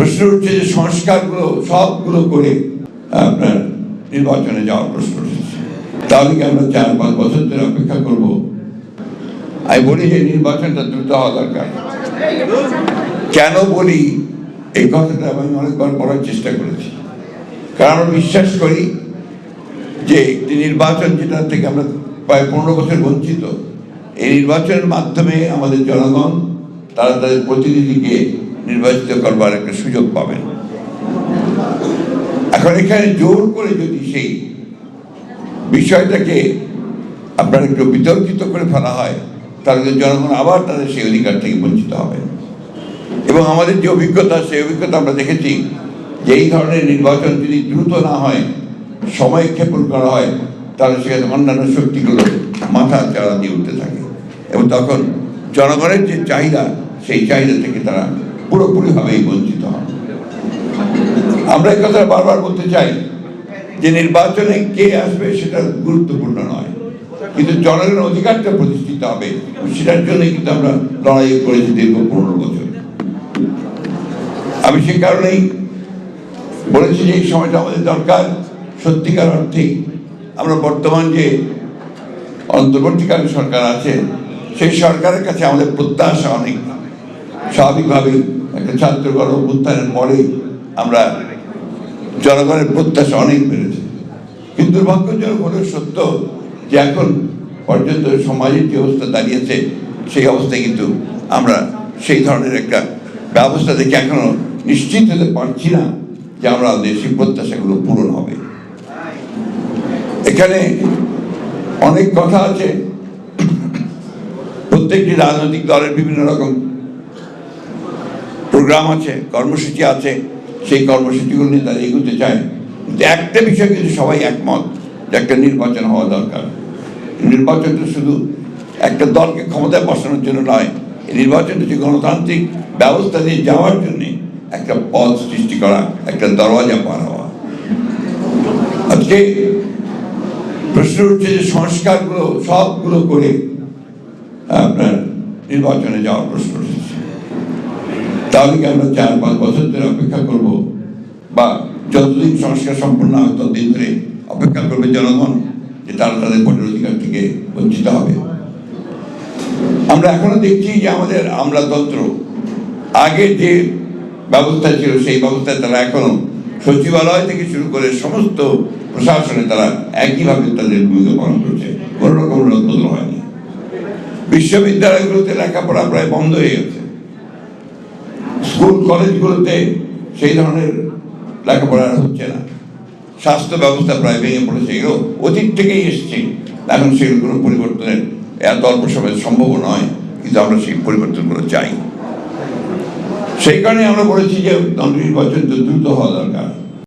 প্রশ্ন উঠছে যে সংস্কারগুলো, সবগুলো করে আপনার নির্বাচনে যাওয়ার প্রশ্ন উঠেছে। তাহলে কি আমরা চার, পাঁচ বছর ধরে অপেক্ষা করব? আমি বলি যে নির্বাচনটা দ্রুত হওয়া দরকার। কেন বলি? এই কথাটা আমি অনেকবার বলার চেষ্টা করেছি। কারণ আমরা বিশ্বাস করি যে একটি নির্বাচন যেটা থেকে আমরা প্রায় পনেরো বছর বঞ্চিত, এই নির্বাচনের মাধ্যমে আমাদের জনগণ, তারা তাদের প্রতিনিধিকে নির্বাচিত করবার একটা সুযোগ পাবেন। এখন এখানে জোর করে যদি সেই বিষয়টাকে আপনার একটু বিতর্কিত করে ফেলা হয়, তাহলে জনগণ আবার তাদের সেই অধিকার থেকে বঞ্চিত হবে। এবং আমাদের যে অভিজ্ঞতা, সেই অভিজ্ঞতা আমরা দেখেছি যে এই ধরনের নির্বাচন যদি দ্রুত না হয়, সময় ক্ষেপণ করা হয়, তাহলে সেখানে অন্যান্য শক্তিগুলো মাথা চাড়া দিয়ে উঠতে থাকে। এবং তখন জনগণের যে চাহিদা, সেই চাহিদা থেকে তারা পুরোপুরিভাবেই বঞ্চিত হন। আমরা এই কথা বারবার বলতে চাই যে নির্বাচনে কে আসবে সেটা গুরুত্বপূর্ণ নয়। কিন্তু জনগণের অধিকারটা প্রতিষ্ঠিত হবে, সেটার জন্য কিন্তু আমরা লড়াই করেছি দীর্ঘ পনেরো বছর। আমি সে কারণেই বলেছি যে এই সময়টা আমাদের দরকার। সত্যিকার অর্থে আমরা বর্তমান যে অন্তর্বর্তীকালীন সরকার আছে, সেই সরকারের কাছে আমাদের প্রত্যাশা অনেক। স্বাভাবিকভাবেই একটা ছাত্র গণ অভ্যুত্থানের পরে আমরা জনগণের প্রত্যাশা অনেক বেড়েছে। কিন্তু দুর্ভাগ্যজনক হলেও সত্য যে এখন পর্যন্ত সমাজের যে অবস্থা দাঁড়িয়েছে, সেই অবস্থায় কিন্তু আমরা সেই ধরনের একটা ব্যবস্থা দেখে এখনও নিশ্চিত হতে পারছি না যে আমরা সেই প্রত্যাশাগুলো পূরণ হবে। এখানে অনেক কথা আছে। প্রত্যেকটি রাজনৈতিক দলের বিভিন্ন রকম প্রোগ্রাম আছে, কর্মসূচি আছে, সেই কর্মসূচিগুলো নিয়ে তারা এগোতে চায়। কিন্তু একটা বিষয় কিন্তু সবাই একমত যে একটা নির্বাচন হওয়া দরকার। নির্বাচনটা শুধু একটা দলকে ক্ষমতায় বসানোর জন্য নয় নির্বাচনটা হচ্ছে গণতান্ত্রিক ব্যবস্থা দিয়ে যাওয়ার জন্যে একটা পথ সৃষ্টি করা, একটা দরওয়াজা পার হওয়া। আজকে প্রশ্ন উঠছে যে সংস্কারগুলো সবগুলো করে আপনার নির্বাচনে যাওয়ার প্রশ্ন। তাহলে কি আমরা চার পাঁচ বছর ধরে অপেক্ষা করব বা যতদিন সংস্কার সম্পূর্ণ হয় ততদিন ধরে অপেক্ষা করবে জনগণ যে তারা তাদের ভোটের অধিকার থেকে বঞ্চিত হবে। আমরা এখনও দেখছি যে আমাদের আমলাতন্ত্র আগে যে ব্যবস্থা ছিল সেই ব্যবস্থায় তারা এখনও সচিবালয় থেকে শুরু করে সমস্ত প্রশাসনে তারা একইভাবে তাদের ভূমিকা পালন করছে। কোনো রকম রদবদল হয়নি। বিশ্ববিদ্যালয়গুলোতে লেখাপড়া প্রায় বন্ধ হয়ে গেছে। স্কুল, কলেজগুলোতে সেই ধরনের লেখাপড়া হচ্ছে না। স্বাস্থ্য ব্যবস্থা প্রায় ভেঙে পড়েছে, এগুলো অতীত থেকেই এসছে। এখন সেগুলো পরিবর্তনের এত অল্প সময় সম্ভব নয়, কিন্তু আমরা সেই পরিবর্তনগুলো চাই। সেই কারণে আমরা বলেছি যে নির্বাচন তো দ্রুত হওয়া দরকার।